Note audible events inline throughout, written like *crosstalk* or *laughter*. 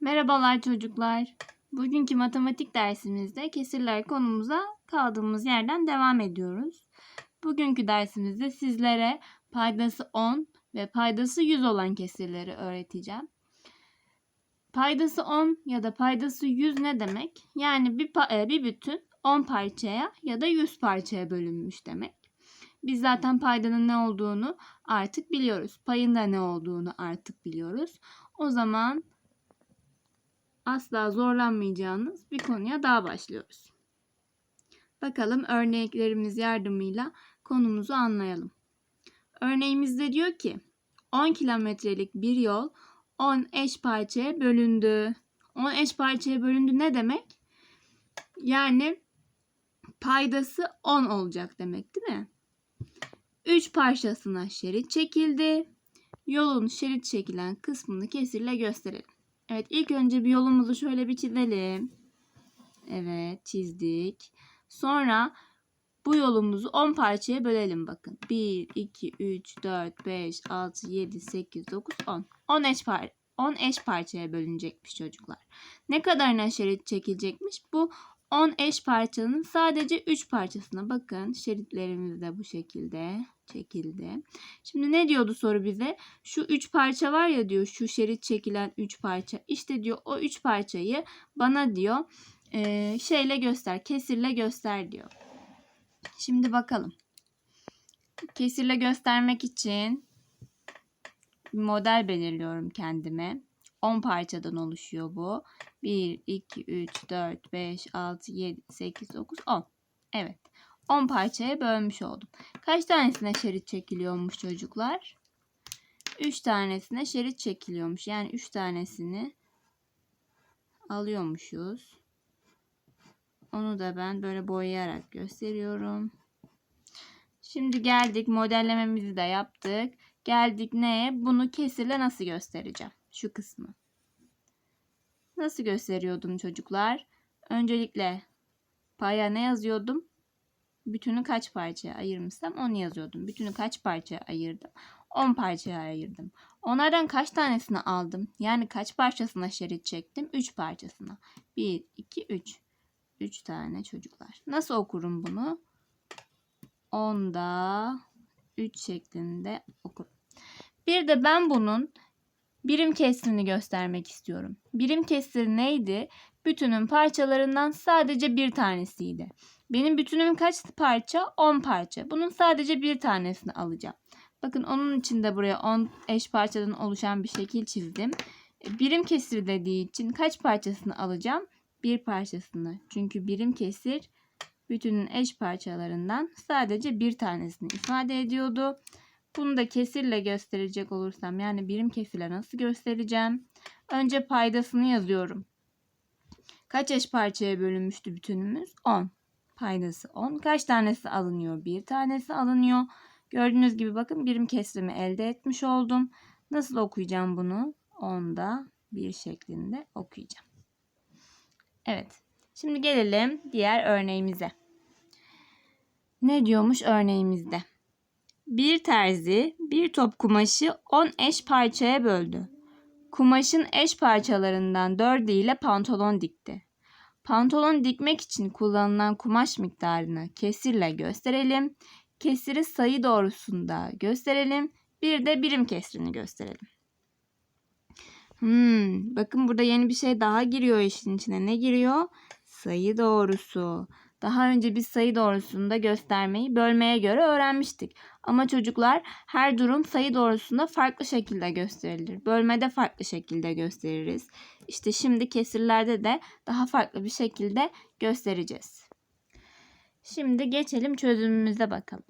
Merhabalar çocuklar. Bugünkü matematik dersimizde kesirler konumuza kaldığımız yerden devam ediyoruz. Bugünkü dersimizde sizlere paydası 10 ve paydası 100 olan kesirleri öğreteceğim. Paydası 10 ya da paydası 100 ne demek? Yani bir, e, bir bütün 10 parçaya ya da 100 parçaya bölünmüş demek. Biz zaten paydanın ne olduğunu artık biliyoruz. Payın da ne olduğunu artık biliyoruz. O zaman asla zorlanmayacağınız bir konuya daha başlıyoruz. Bakalım örneklerimiz yardımıyla konumuzu anlayalım. Örneğimizde diyor ki 10 kilometrelik bir yol 10 eş parçaya bölündü. 10 eş parçaya bölündü ne demek? Yani paydası 10 olacak demek değil mi? 3 parçasına şerit çekildi. Yolun şerit çekilen kısmını kesirle gösterelim. Evet ilk önce bir yolumuzu şöyle bir çizelim. Evet çizdik. Sonra bu yolumuzu 10 parçaya bölelim bakın. 1, 2, 3, 4, 5, 6, 7, 8, 9, 10. 10 eş, par 10 eş parçaya bölünecekmiş çocuklar. Ne kadarına şerit çekilecekmiş? Bu 10 eş parçanın sadece 3 parçasına bakın. Şeritlerimiz de bu şekilde çekildi. Şimdi ne diyordu soru bize? Şu 3 parça var ya diyor şu şerit çekilen 3 parça. İşte diyor o 3 parçayı bana diyor e, şeyle göster kesirle göster diyor. Şimdi bakalım. Kesirle göstermek için model belirliyorum kendime. 10 parçadan oluşuyor bu. 1, 2, 3, 4, 5, 6, 7, 8, 9, 10. Evet. 10 parçaya bölmüş oldum. Kaç tanesine şerit çekiliyormuş çocuklar? 3 tanesine şerit çekiliyormuş. Yani 3 tanesini alıyormuşuz. Onu da ben böyle boyayarak gösteriyorum. Şimdi geldik modellememizi de yaptık. Geldik neye? Bunu kesirle nasıl göstereceğim? Şu kısmı. Nasıl gösteriyordum çocuklar? Öncelikle paya ne yazıyordum? Bütünü kaç parçaya ayırmışsam onu yazıyordum. Bütünü kaç parçaya ayırdım? 10 parçaya ayırdım. Onlardan kaç tanesini aldım? Yani kaç parçasına şerit çektim? 3 parçasına. 1, 2, 3. 3 tane çocuklar. Nasıl okurum bunu? 10'da 3 şeklinde okurum. Bir de ben bunun birim kesirini göstermek istiyorum. Birim kesir neydi? Bütünün parçalarından sadece bir tanesiydi. Benim bütünüm kaç parça? 10 parça. Bunun sadece bir tanesini alacağım. Bakın onun için de buraya 10 eş parçadan oluşan bir şekil çizdim. E, birim kesir dediği için kaç parçasını alacağım? Bir parçasını. Çünkü birim kesir bütünün eş parçalarından sadece bir tanesini ifade ediyordu. Bunu da kesirle gösterecek olursam yani birim kesirle nasıl göstereceğim? Önce paydasını yazıyorum. Kaç eş parçaya bölünmüştü bütünümüz? 10. Paydası 10. Kaç tanesi alınıyor? Bir tanesi alınıyor. Gördüğünüz gibi bakın birim kesrimi elde etmiş oldum. Nasıl okuyacağım bunu? 10'da 1 şeklinde okuyacağım. Evet. Şimdi gelelim diğer örneğimize. Ne diyormuş örneğimizde? Bir terzi bir top kumaşı 10 eş parçaya böldü. Kumaşın eş parçalarından dördü ile pantolon dikti. Pantolon dikmek için kullanılan kumaş miktarını kesirle gösterelim. Kesiri sayı doğrusunda gösterelim. Bir de birim kesrini gösterelim. Hmm, bakın burada yeni bir şey daha giriyor işin içine. Ne giriyor? Sayı doğrusu. Daha önce biz sayı doğrusunda göstermeyi bölmeye göre öğrenmiştik. Ama çocuklar her durum sayı doğrusunda farklı şekilde gösterilir. Bölmede farklı şekilde gösteririz. İşte şimdi kesirlerde de daha farklı bir şekilde göstereceğiz. Şimdi geçelim çözümümüze bakalım.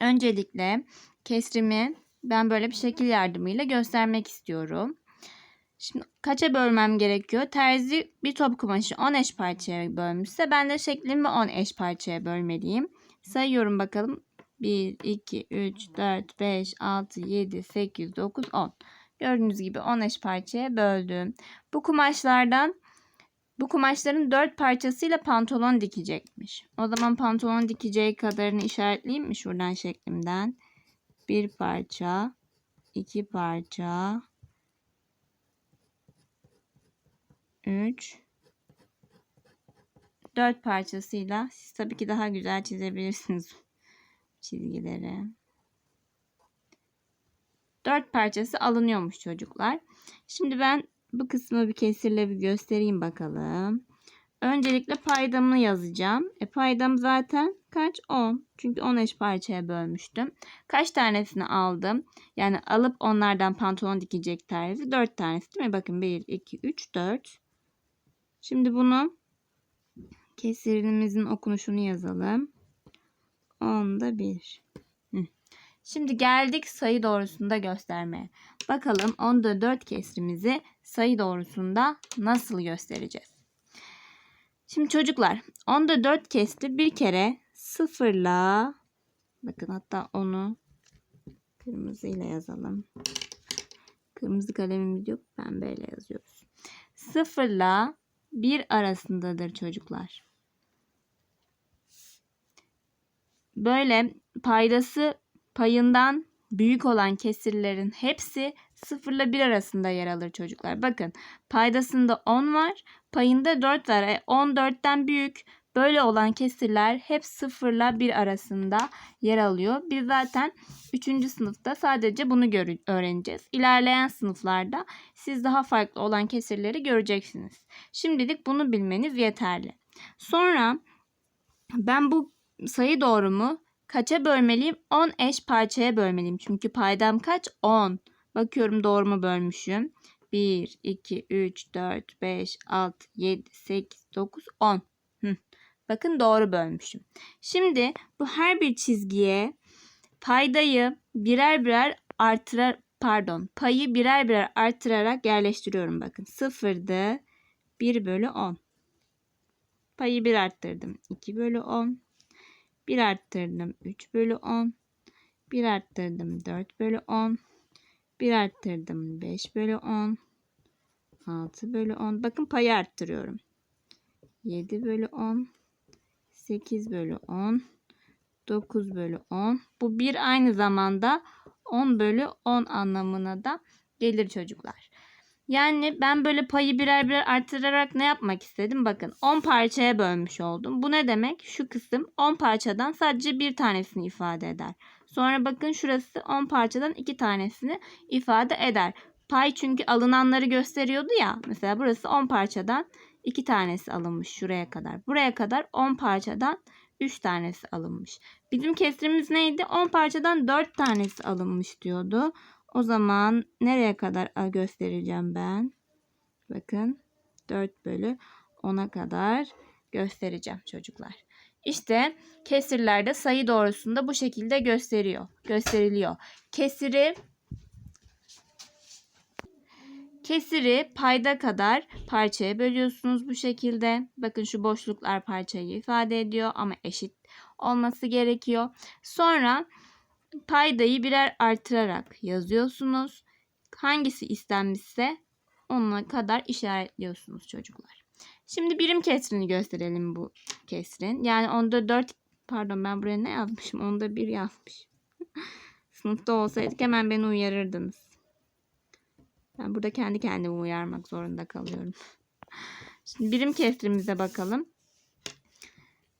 Öncelikle kesrimi ben böyle bir şekil yardımıyla göstermek istiyorum. Şimdi kaça bölmem gerekiyor? Terzi bir top kumaşı 10 eş parçaya bölmüşse ben de şeklimi 10 eş parçaya bölmeliyim. Sayıyorum bakalım. 1, 2, 3, 4, 5, 6, 7, 8, 9, 10. Gördüğünüz gibi 10 eş parçaya böldüm. Bu kumaşlardan bu kumaşların 4 parçasıyla pantolon dikecekmiş. O zaman pantolon dikeceği kadarını işaretleyeyim mi şuradan şeklimden? Bir parça, iki parça, 3 parça, 4 parça, 5 parça, 6 parça, 7 parça, 8 parça, 9 parça, 10 parça. Gördüğünüz gibi 10 eş parçaya böldüm. Bu kumaşlardan bu kumaşların 4 parçasıyla pantolon dikecekmiş. O zaman pantolon dikeceği kadarını işaretleyeyim mi şuradan şeklimden? Bir parça, iki parça, 3 4 parçasıyla siz tabii ki daha güzel çizebilirsiniz *laughs* çizgileri. 4 parçası alınıyormuş çocuklar. Şimdi ben bu kısmı bir kesirle bir göstereyim bakalım. Öncelikle paydamı yazacağım. E paydam zaten kaç? 10. Çünkü 10 eş parçaya bölmüştüm. Kaç tanesini aldım? Yani alıp onlardan pantolon dikecek terzi 4 tanesi değil mi? Bakın 1, 2, 3, 4. Şimdi bunu kesirimizin okunuşunu yazalım. 10'da 1. Şimdi geldik sayı doğrusunda göstermeye. Bakalım 10'da 4 kesrimizi sayı doğrusunda nasıl göstereceğiz? Şimdi çocuklar 10'da 4 kesri bir kere sıfırla bakın hatta onu kırmızıyla yazalım. Kırmızı kalemimiz yok pembeyle yazıyoruz. Sıfırla 1 arasındadır çocuklar. Böyle paydası payından büyük olan kesirlerin hepsi 0 ile 1 arasında yer alır çocuklar. Bakın paydasında 10 var, payında 4 var. E, 14'ten büyük böyle olan kesirler hep 0 ile 1 arasında yer alıyor. Biz zaten 3. sınıfta sadece bunu öğreneceğiz. İlerleyen sınıflarda siz daha farklı olan kesirleri göreceksiniz. Şimdilik bunu bilmeniz yeterli. Sonra ben bu sayı doğrumu kaça bölmeliyim? 10 eş parçaya bölmeliyim. Çünkü paydam kaç? 10. Bakıyorum doğru mu bölmüşüm? 1, 2, 3, 4, 5, 6, 7, 8, 9, 10. Hı. Bakın doğru bölmüşüm. Şimdi bu her bir çizgiye paydayı birer birer artırar pardon payı birer birer artırarak yerleştiriyorum bakın. Sıfırdı 1 bölü 10. Payı bir arttırdım. 2 bölü 10. 1 arttırdım 3 bölü 10. 1 arttırdım 4 bölü 10. 1 arttırdım 5 bölü 10. 6 bölü 10. Bakın payı arttırıyorum. 7 bölü 10. 8 bölü 10. 9 bölü 10. Bu bir aynı zamanda 10 bölü 10 anlamına da gelir çocuklar. Yani ben böyle payı birer birer artırarak ne yapmak istedim? Bakın 10 parçaya bölmüş oldum. Bu ne demek? Şu kısım 10 parçadan sadece bir tanesini ifade eder. Sonra bakın şurası 10 parçadan 2 tanesini ifade eder. Pay çünkü alınanları gösteriyordu ya. Mesela burası 10 parçadan 2 tanesi alınmış şuraya kadar. Buraya kadar 10 parçadan 3 tanesi alınmış. Bizim kesrimiz neydi? 10 parçadan 4 tanesi alınmış diyordu. O zaman nereye kadar göstereceğim ben? Bakın 4 bölü 10'a kadar göstereceğim çocuklar. İşte kesirlerde sayı doğrusunda bu şekilde gösteriyor, gösteriliyor. Kesiri Kesiri payda kadar parçaya bölüyorsunuz bu şekilde. Bakın şu boşluklar parçayı ifade ediyor ama eşit olması gerekiyor. Sonra paydayı birer artırarak yazıyorsunuz. Hangisi istenmişse onunla kadar işaretliyorsunuz çocuklar. Şimdi birim kesrini gösterelim bu kesrin. Yani onda 4 pardon ben buraya ne yazmışım? Onda 1 yazmış. *laughs* Sınıfta olsaydık hemen beni uyarırdınız. Ben burada kendi kendimi uyarmak zorunda kalıyorum. Şimdi birim kesrimize bakalım.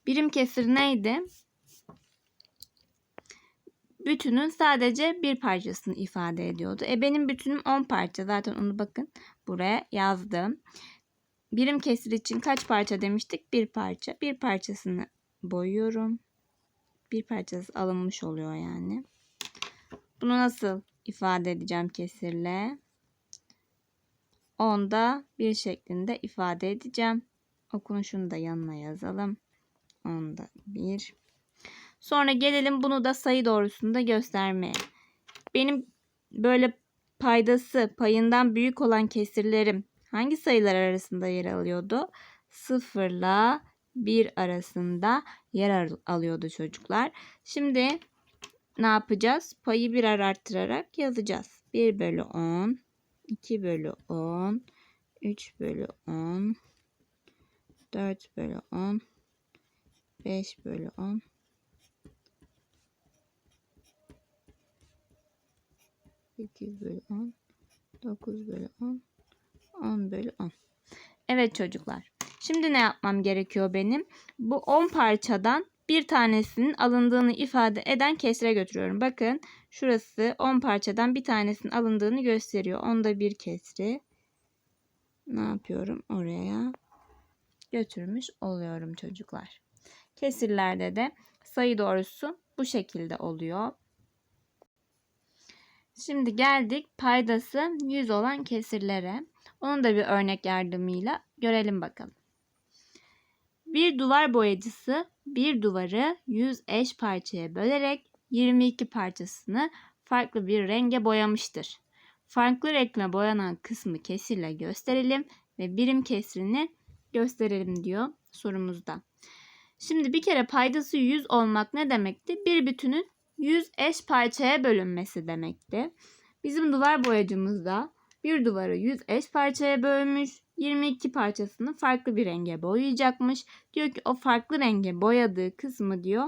Birim kesir neydi? bütünün sadece bir parçasını ifade ediyordu. E benim bütünüm 10 parça. Zaten onu bakın buraya yazdım. Birim kesir için kaç parça demiştik? Bir parça. Bir parçasını boyuyorum. Bir parçası alınmış oluyor yani. Bunu nasıl ifade edeceğim kesirle? Onda bir şeklinde ifade edeceğim. Okunuşunu da yanına yazalım. Onda bir. Sonra gelelim bunu da sayı doğrusunda göstermeye. Benim böyle paydası payından büyük olan kesirlerim hangi sayılar arasında yer alıyordu? 0 ile 1 arasında yer alıyordu çocuklar. Şimdi ne yapacağız? Payı birer arttırarak yazacağız. 1 bölü 10, 2 bölü 10, 3 bölü 10, 4 bölü 10, 5 bölü 10, 8 bölü 10, 9 bölü 10, 10 bölü 10. Evet çocuklar. Şimdi ne yapmam gerekiyor benim? Bu 10 parçadan bir tanesinin alındığını ifade eden kesre götürüyorum. Bakın şurası 10 parçadan bir tanesinin alındığını gösteriyor. Onda bir kesri. Ne yapıyorum? Oraya götürmüş oluyorum çocuklar. Kesirlerde de sayı doğrusu bu şekilde oluyor. Şimdi geldik paydası 100 olan kesirlere. Onu da bir örnek yardımıyla görelim bakalım. Bir duvar boyacısı bir duvarı 100 eş parçaya bölerek 22 parçasını farklı bir renge boyamıştır. Farklı renkle boyanan kısmı kesirle gösterelim ve birim kesrini gösterelim diyor sorumuzda. Şimdi bir kere paydası 100 olmak ne demekti? Bir bütünün 100 eş parçaya bölünmesi demekti. Bizim duvar boyacımız da bir duvarı 100 eş parçaya bölmüş. 22 parçasını farklı bir renge boyayacakmış. Diyor ki o farklı renge boyadığı kısmı diyor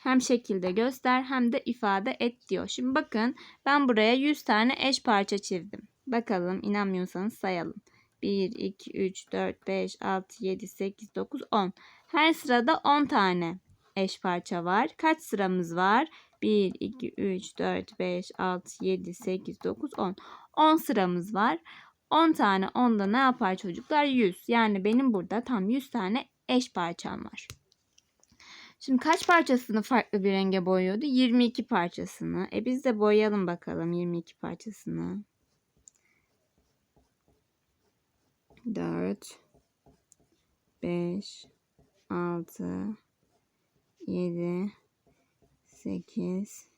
hem şekilde göster hem de ifade et diyor. Şimdi bakın ben buraya 100 tane eş parça çizdim. Bakalım inanmıyorsanız sayalım. 1, 2, 3, 4, 5, 6, 7, 8, 9, 10. Her sırada 10 tane eş parça var. Kaç sıramız var? 1, 2, 3, 4, 5, 6, 7, 8, 9, 10. 10 sıramız var. 10 tane 10'da ne yapar çocuklar? 100. Yani benim burada tam 100 tane eş parçam var. Şimdi kaç parçasını farklı bir renge boyuyordu? 22 parçasını. E biz de boyayalım bakalım 22 parçasını. 4 5 6 7 8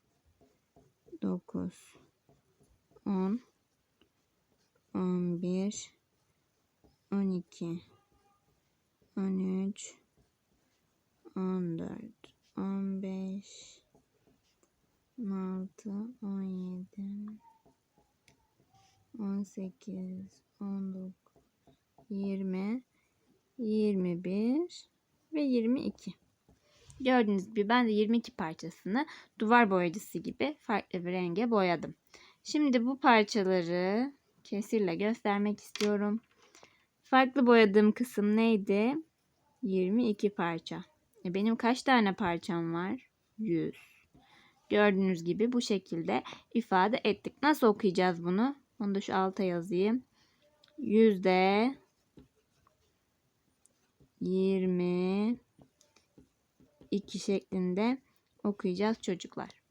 9 10 11 12 13 14 15 16 17 18 19 20 21 ve 22 Gördüğünüz gibi ben de 22 parçasını duvar boyacısı gibi farklı bir renge boyadım. Şimdi bu parçaları kesirle göstermek istiyorum. Farklı boyadığım kısım neydi? 22 parça. E benim kaç tane parçam var? 100. Gördüğünüz gibi bu şekilde ifade ettik. Nasıl okuyacağız bunu? Onu da şu alta yazayım. Yüzde 22 şeklinde okuyacağız çocuklar.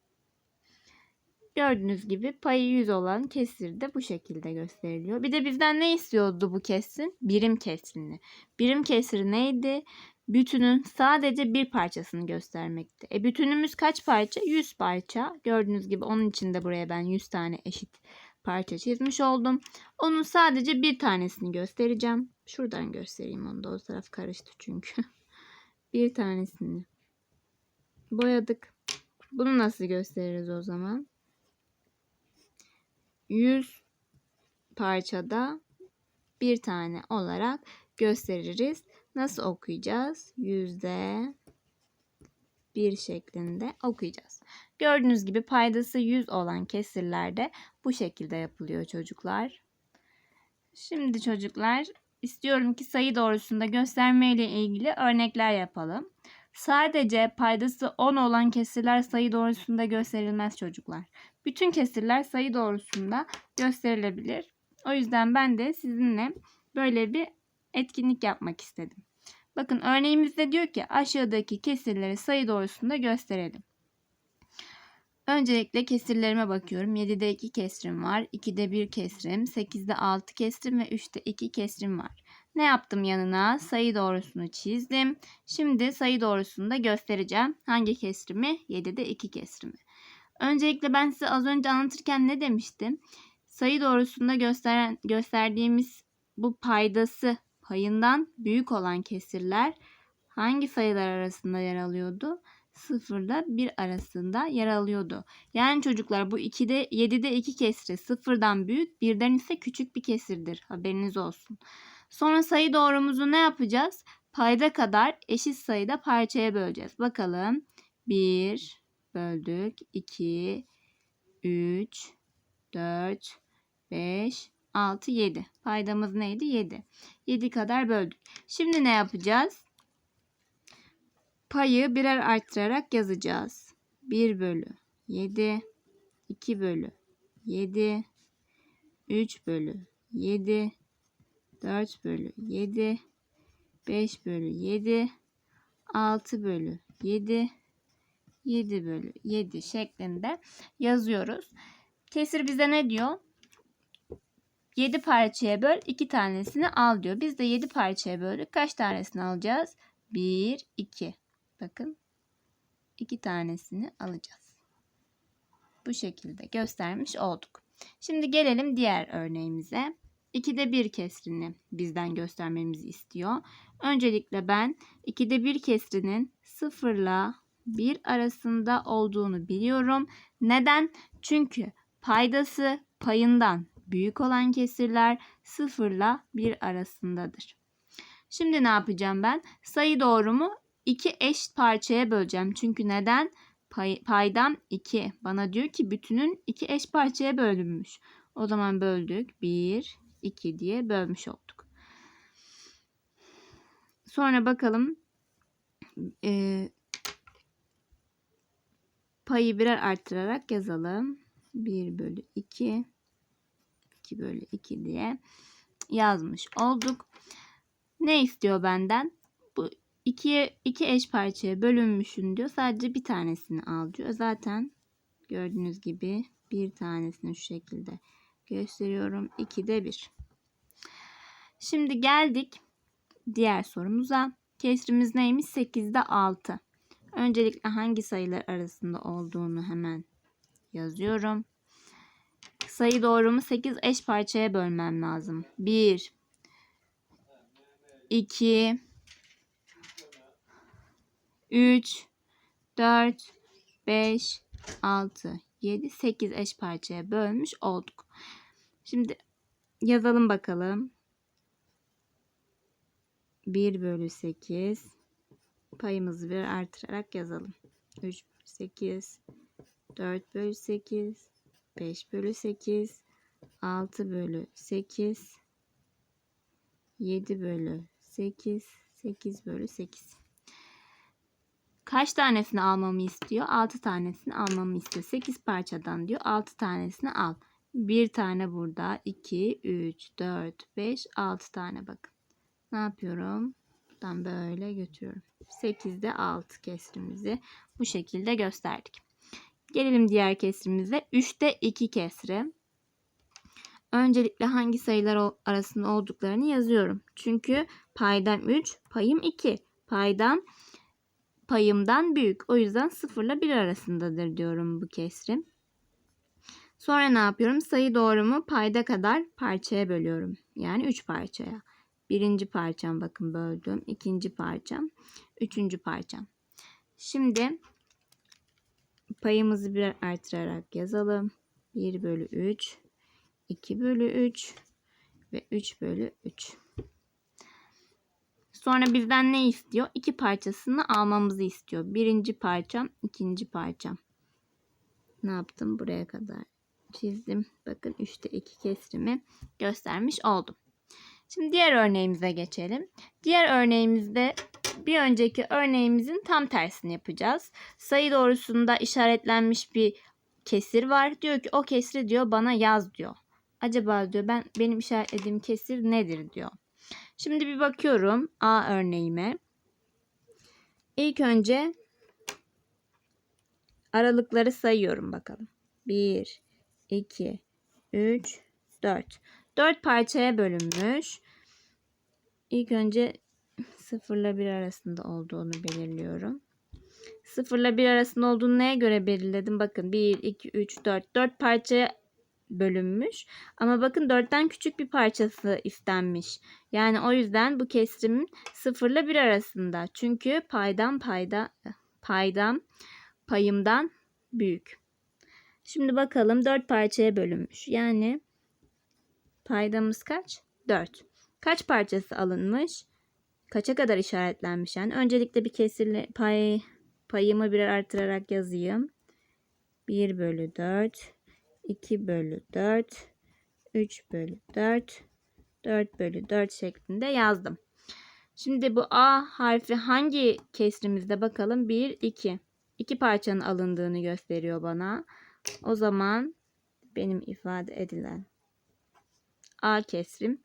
Gördüğünüz gibi payı 100 olan kesir de bu şekilde gösteriliyor. Bir de bizden ne istiyordu bu kesin? Birim kesrini. Birim kesiri neydi? Bütünün sadece bir parçasını göstermekti. E bütünümüz kaç parça? 100 parça. Gördüğünüz gibi onun için de buraya ben 100 tane eşit parça çizmiş oldum. Onun sadece bir tanesini göstereceğim. Şuradan göstereyim onu da o taraf karıştı çünkü. *laughs* bir tanesini boyadık. Bunu nasıl gösteririz o zaman? 100 parçada bir tane olarak gösteririz. Nasıl okuyacağız? Yüzde bir şeklinde okuyacağız. Gördüğünüz gibi paydası 100 olan kesirlerde bu şekilde yapılıyor çocuklar. Şimdi çocuklar istiyorum ki sayı doğrusunda gösterme ile ilgili örnekler yapalım. Sadece paydası 10 olan kesirler sayı doğrusunda gösterilmez çocuklar. Bütün kesirler sayı doğrusunda gösterilebilir. O yüzden ben de sizinle böyle bir etkinlik yapmak istedim. Bakın örneğimizde diyor ki aşağıdaki kesirleri sayı doğrusunda gösterelim. Öncelikle kesirlerime bakıyorum. 7'de 2 kesrim var. 2'de 1 kesrim. 8'de 6 kesrim ve 3'te 2 kesrim var. Ne yaptım yanına? Sayı doğrusunu çizdim. Şimdi sayı doğrusunu da göstereceğim. Hangi kesrimi? 7'de 2 kesrimi. Öncelikle ben size az önce anlatırken ne demiştim? Sayı doğrusunda gösteren, gösterdiğimiz bu paydası payından büyük olan kesirler hangi sayılar arasında yer alıyordu? 0 ile 1 arasında yer alıyordu. Yani çocuklar bu 2'de 7'de 2 kesri 0'dan büyük, 1'den ise küçük bir kesirdir. Haberiniz olsun. Sonra sayı doğrumuzu ne yapacağız? Payda kadar eşit sayıda parçaya böleceğiz. Bakalım. 1 böldük. 2 3 4 5 6, 7. Paydamız neydi? 7. 7 kadar böldük. Şimdi ne yapacağız? Payı birer arttırarak yazacağız. 1 bölü 7, 2 bölü 7, 3 bölü 7, 4 bölü 7, 5 bölü 7, 6 bölü 7, 7 bölü 7 şeklinde yazıyoruz. Kesir bize ne diyor? 7 parçaya böl 2 tanesini al diyor. Biz de 7 parçaya böldük. Kaç tanesini alacağız? 1, 2. Bakın 2 tanesini alacağız. Bu şekilde göstermiş olduk. Şimdi gelelim diğer örneğimize. 2'de 1 kesrini bizden göstermemizi istiyor. Öncelikle ben 2'de 1 kesrinin 0 ile 1 arasında olduğunu biliyorum. Neden? Çünkü paydası payından büyük olan kesirler 0 ile 1 arasındadır. Şimdi ne yapacağım ben? Sayı doğrumu 2 eş parçaya böleceğim. Çünkü neden? Pay, paydam 2. Bana diyor ki bütünün 2 eş parçaya bölünmüş. O zaman böldük. 1, 2 diye bölmüş olduk. Sonra bakalım. Ee, payı birer arttırarak yazalım. 1 bölü 2 2 bölü 2 diye yazmış olduk. Ne istiyor benden? Bu ikiye iki eş parçaya bölünmüşün diyor. Sadece bir tanesini al diyor. Zaten gördüğünüz gibi bir tanesini şu şekilde gösteriyorum. 2'de 1. Şimdi geldik diğer sorumuza. Kesrimiz neymiş? 8'de 6. Öncelikle hangi sayılar arasında olduğunu hemen yazıyorum. Sayı doğrumu 8 eş parçaya bölmem lazım. 1 2 3 4 5 6 7 8 eş parçaya bölmüş olduk. Şimdi yazalım bakalım. 1 bölü 8 payımızı bir artırarak yazalım. 3 bölü 8 4 bölü 8 5 bölü 8 6 bölü 8 7 bölü 8 8 bölü 8 Kaç tanesini almamı istiyor? 6 tanesini almamı istiyor. 8 parçadan diyor 6 tanesini al. Bir tane burada 2 3 4 5 6 tane bakın. Ne yapıyorum? Buradan böyle götürüyorum. 8'de 6 kesrimizi bu şekilde gösterdik. Gelelim diğer kesrimize. 3'te 2 kesri. Öncelikle hangi sayılar arasında olduklarını yazıyorum. Çünkü paydam 3, payım 2. Paydam payımdan büyük. O yüzden 0 ile 1 arasındadır diyorum bu kesrim. Sonra ne yapıyorum? Sayı doğrumu payda kadar parçaya bölüyorum. Yani 3 parçaya. Birinci parçam bakın böldüm. ikinci parçam. Üçüncü parçam. Şimdi payımızı bir artırarak yazalım. 1 bölü 3, 2 bölü 3 ve 3 bölü 3. Sonra bizden ne istiyor? İki parçasını almamızı istiyor. Birinci parçam, ikinci parçam. Ne yaptım? Buraya kadar çizdim. Bakın 3'te 2 kesrimi göstermiş oldum. Şimdi diğer örneğimize geçelim. Diğer örneğimizde bir önceki örneğimizin tam tersini yapacağız. Sayı doğrusunda işaretlenmiş bir kesir var. Diyor ki o kesri diyor bana yaz diyor. Acaba diyor ben benim işaretlediğim kesir nedir diyor. Şimdi bir bakıyorum A örneğime. İlk önce aralıkları sayıyorum bakalım. 1, 2, 3, 4. 4 parçaya bölünmüş. İlk önce 0 ile 1 arasında olduğunu belirliyorum. 0 ile 1 arasında olduğunu neye göre belirledim? Bakın 1, 2, 3, 4. 4 parçaya bölünmüş. Ama bakın 4'ten küçük bir parçası istenmiş. Yani o yüzden bu kesrimin 0 ile 1 arasında. Çünkü paydan payda paydam payımdan büyük. Şimdi bakalım 4 parçaya bölünmüş. Yani paydamız kaç? 4. Kaç parçası alınmış? Kaça kadar işaretlenmiş? Yani öncelikle bir kesirli pay payımı birer artırarak yazayım. 1 bölü 4 2 bölü 4 3 bölü 4, 4 bölü 4 şeklinde yazdım. Şimdi bu A harfi hangi kesrimizde bakalım? 1, 2. İki parçanın alındığını gösteriyor bana. O zaman benim ifade edilen A kesrim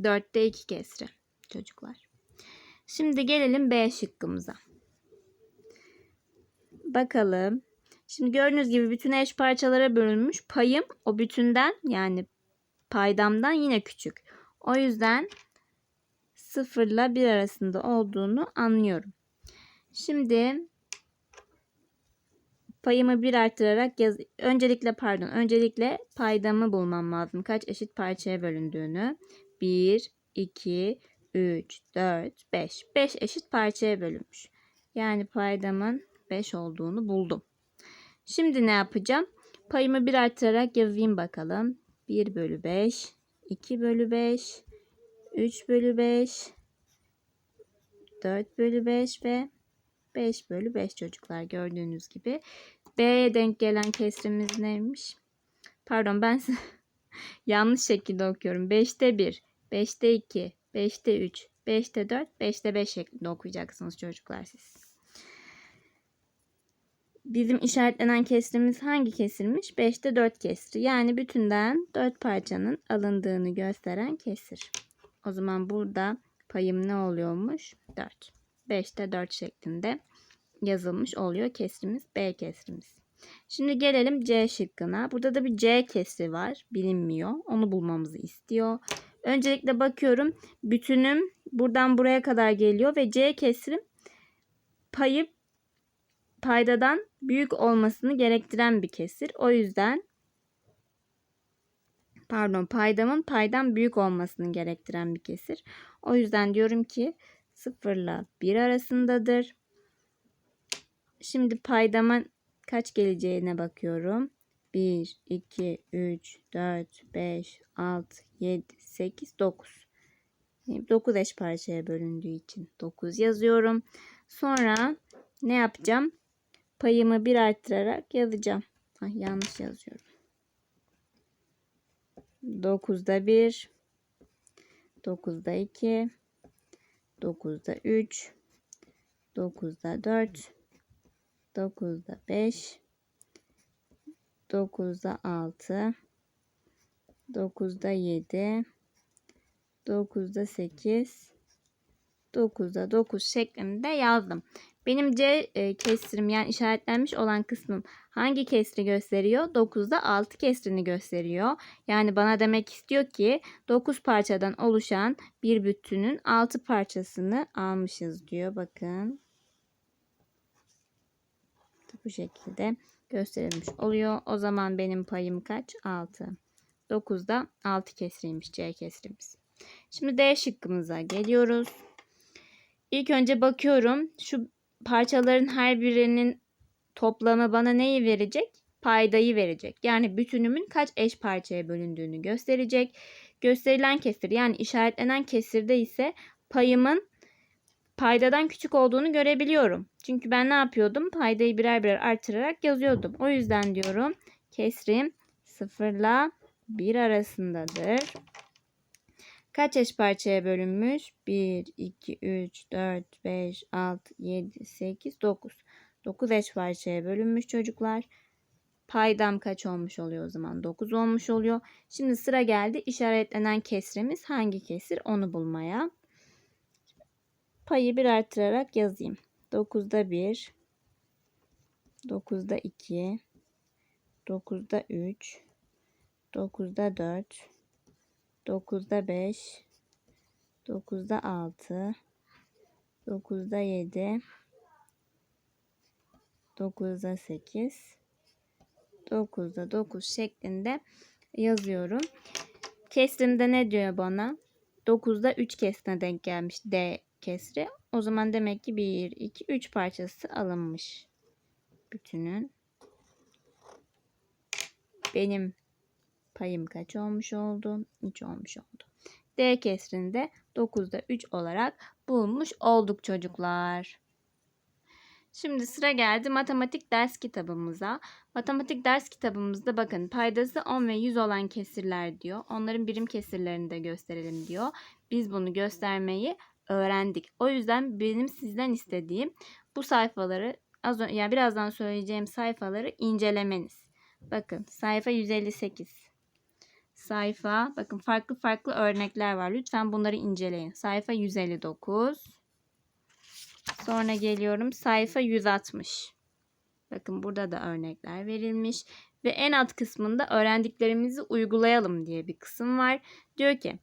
4'te 2 kesri çocuklar. Şimdi gelelim B şıkkımıza. Bakalım. Şimdi gördüğünüz gibi bütün eş parçalara bölünmüş. Payım o bütünden yani paydamdan yine küçük. O yüzden 0 ile 1 arasında olduğunu anlıyorum. Şimdi payımı 1 arttırarak yaz öncelikle pardon öncelikle paydamı bulmam lazım. Kaç eşit parçaya bölündüğünü. 1 2 3 4 5. 5 eşit parçaya bölünmüş. Yani paydamın 5 olduğunu buldum. Şimdi ne yapacağım? Payımı 1 arttırarak yazayım bakalım. 1 bölü 5, 2 bölü 5, 3 bölü 5, 4 bölü 5 ve 5 bölü 5 çocuklar gördüğünüz gibi. B'ye denk gelen kesrimiz neymiş? Pardon ben *laughs* yanlış şekilde okuyorum. 5'te 1, 5'te 2, 5'te 3, 5'te 4, 5'te 5 şeklinde okuyacaksınız çocuklar siz. Bizim işaretlenen kesrimiz hangi kesirmiş? 5'te 4 kesri. Yani bütünden 4 parçanın alındığını gösteren kesir. O zaman burada payım ne oluyormuş? 4. 5'te 4 şeklinde yazılmış oluyor kesrimiz B kesrimiz. Şimdi gelelim C şıkkına. Burada da bir C kesri var. Bilinmiyor. Onu bulmamızı istiyor. Öncelikle bakıyorum. Bütünüm buradan buraya kadar geliyor ve C kesrim payı paydadan büyük olmasını gerektiren bir kesir. O yüzden pardon paydamın paydan büyük olmasını gerektiren bir kesir. O yüzden diyorum ki 0 ile 1 arasındadır. Şimdi paydama kaç geleceğine bakıyorum. 1, 2, 3, 4, 5, 6, 7, 8, 9. 9 eş parçaya bölündüğü için 9 yazıyorum. Sonra ne yapacağım? Payımı bir arttırarak yazacağım. Ay, yanlış yazıyorum. 9'da 1, 9'da 2, 9'da 3, 9'da 4, 9'da 5, 9'da 6, 9'da 7, 9'da 8, 9'da 9 şeklinde yazdım. Benim C e, kesrim yani işaretlenmiş olan kısmım hangi kesri gösteriyor? 9'da 6 kesrini gösteriyor. Yani bana demek istiyor ki 9 parçadan oluşan bir bütünün 6 parçasını almışız diyor. Bakın. Bu şekilde gösterilmiş oluyor. O zaman benim payım kaç? 6. 9'da 6 kesriymiş C kesrimiz. Şimdi D şıkkımıza geliyoruz. İlk önce bakıyorum. Şu parçaların her birinin toplamı bana neyi verecek? Paydayı verecek. Yani bütünümün kaç eş parçaya bölündüğünü gösterecek. Gösterilen kesir yani işaretlenen kesirde ise payımın paydadan küçük olduğunu görebiliyorum. Çünkü ben ne yapıyordum? Paydayı birer birer artırarak yazıyordum. O yüzden diyorum kesrim 0 ile 1 arasındadır. Kaç eş parçaya bölünmüş? 1, 2, 3, 4, 5, 6, 7, 8, 9. 9 eş parçaya bölünmüş çocuklar. Paydam kaç olmuş oluyor o zaman? 9 olmuş oluyor. Şimdi sıra geldi işaretlenen kesrimiz hangi kesir onu bulmaya. Payı bir artırarak yazayım. 9'da 1, 9'da 2, 9'da 3, 9'da 4, 9'da 5, 9'da 6, 9'da 7, 9'da 8, 9'da 9 şeklinde yazıyorum. Kesrimde ne diyor bana? 9'da 3 kesrine denk gelmiş D kesri. O zaman demek ki 1, 2, 3 parçası alınmış. Bütünün. Benim payım kaç olmuş oldu? 3 olmuş oldu. D kesrinde 9'da 3 olarak bulmuş olduk çocuklar. Şimdi sıra geldi matematik ders kitabımıza. Matematik ders kitabımızda bakın paydası 10 ve 100 olan kesirler diyor. Onların birim kesirlerini de gösterelim diyor. Biz bunu göstermeyi öğrendik. O yüzden benim sizden istediğim bu sayfaları az önce yani birazdan söyleyeceğim sayfaları incelemeniz. Bakın sayfa 158. Sayfa bakın farklı farklı örnekler var. Lütfen bunları inceleyin. Sayfa 159. Sonra geliyorum sayfa 160. Bakın burada da örnekler verilmiş ve en alt kısmında öğrendiklerimizi uygulayalım diye bir kısım var. Diyor ki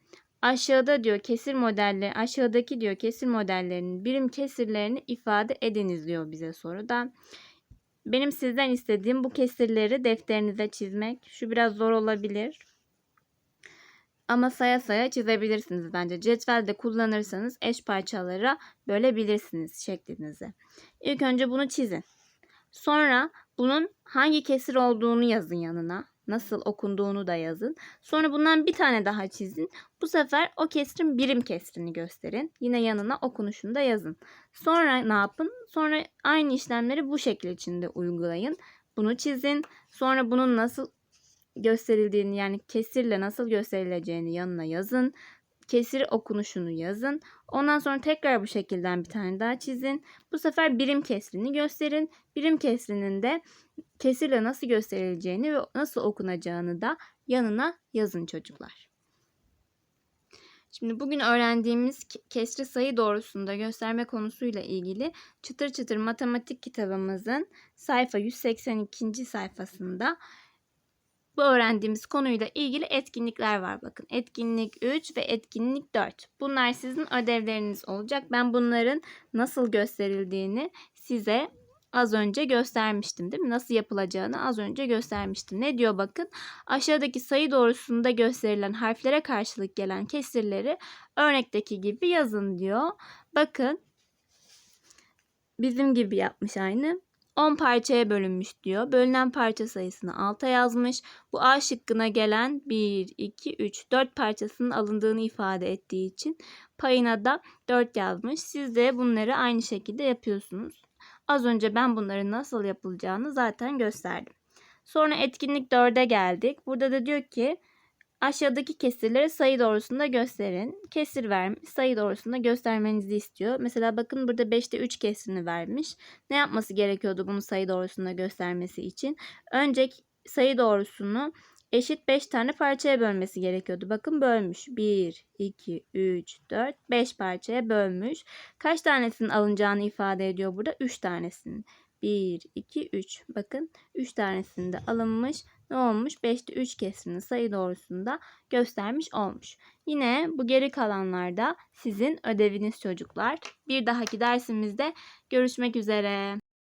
aşağıda diyor kesir modelleri aşağıdaki diyor kesir modellerinin birim kesirlerini ifade ediniz diyor bize soruda. Benim sizden istediğim bu kesirleri defterinize çizmek. Şu biraz zor olabilir. Ama saya saya çizebilirsiniz bence. Cetvelde kullanırsanız eş parçalara bölebilirsiniz şeklinizi. İlk önce bunu çizin. Sonra bunun hangi kesir olduğunu yazın yanına. Nasıl okunduğunu da yazın. Sonra bundan bir tane daha çizin. Bu sefer o kesirin birim kesrini gösterin. Yine yanına okunuşunu da yazın. Sonra ne yapın? Sonra aynı işlemleri bu şekil içinde uygulayın. Bunu çizin. Sonra bunun nasıl gösterildiğini yani kesirle nasıl gösterileceğini yanına yazın. Kesir okunuşunu yazın. Ondan sonra tekrar bu şekilden bir tane daha çizin. Bu sefer birim kesrini gösterin. Birim kesrinin de kesirle nasıl gösterileceğini ve nasıl okunacağını da yanına yazın çocuklar. Şimdi bugün öğrendiğimiz kesri sayı doğrusunda gösterme konusuyla ilgili çıtır çıtır matematik kitabımızın sayfa 182. sayfasında bu öğrendiğimiz konuyla ilgili etkinlikler var bakın. Etkinlik 3 ve etkinlik 4. Bunlar sizin ödevleriniz olacak. Ben bunların nasıl gösterildiğini size az önce göstermiştim değil mi? Nasıl yapılacağını az önce göstermiştim. Ne diyor bakın? Aşağıdaki sayı doğrusunda gösterilen harflere karşılık gelen kesirleri örnekteki gibi yazın diyor. Bakın bizim gibi yapmış aynı. 10 parçaya bölünmüş diyor. Bölünen parça sayısını 6'a yazmış. Bu A şıkkına gelen 1, 2, 3, 4 parçasının alındığını ifade ettiği için payına da 4 yazmış. Siz de bunları aynı şekilde yapıyorsunuz. Az önce ben bunların nasıl yapılacağını zaten gösterdim. Sonra etkinlik 4'e geldik. Burada da diyor ki aşağıdaki kesirleri sayı doğrusunda gösterin. Kesir vermiş, sayı doğrusunda göstermenizi istiyor. Mesela bakın burada 5'te 3 kesirini vermiş. Ne yapması gerekiyordu bunu sayı doğrusunda göstermesi için? Önce sayı doğrusunu eşit 5 tane parçaya bölmesi gerekiyordu. Bakın bölmüş. 1, 2, 3, 4, 5 parçaya bölmüş. Kaç tanesinin alınacağını ifade ediyor burada? 3 tanesinin. 1, 2, 3. Bakın 3 tanesinde alınmış. Ne olmuş? 5'te 3 kesirini sayı doğrusunda göstermiş olmuş. Yine bu geri kalanlarda sizin ödeviniz çocuklar. Bir dahaki dersimizde görüşmek üzere.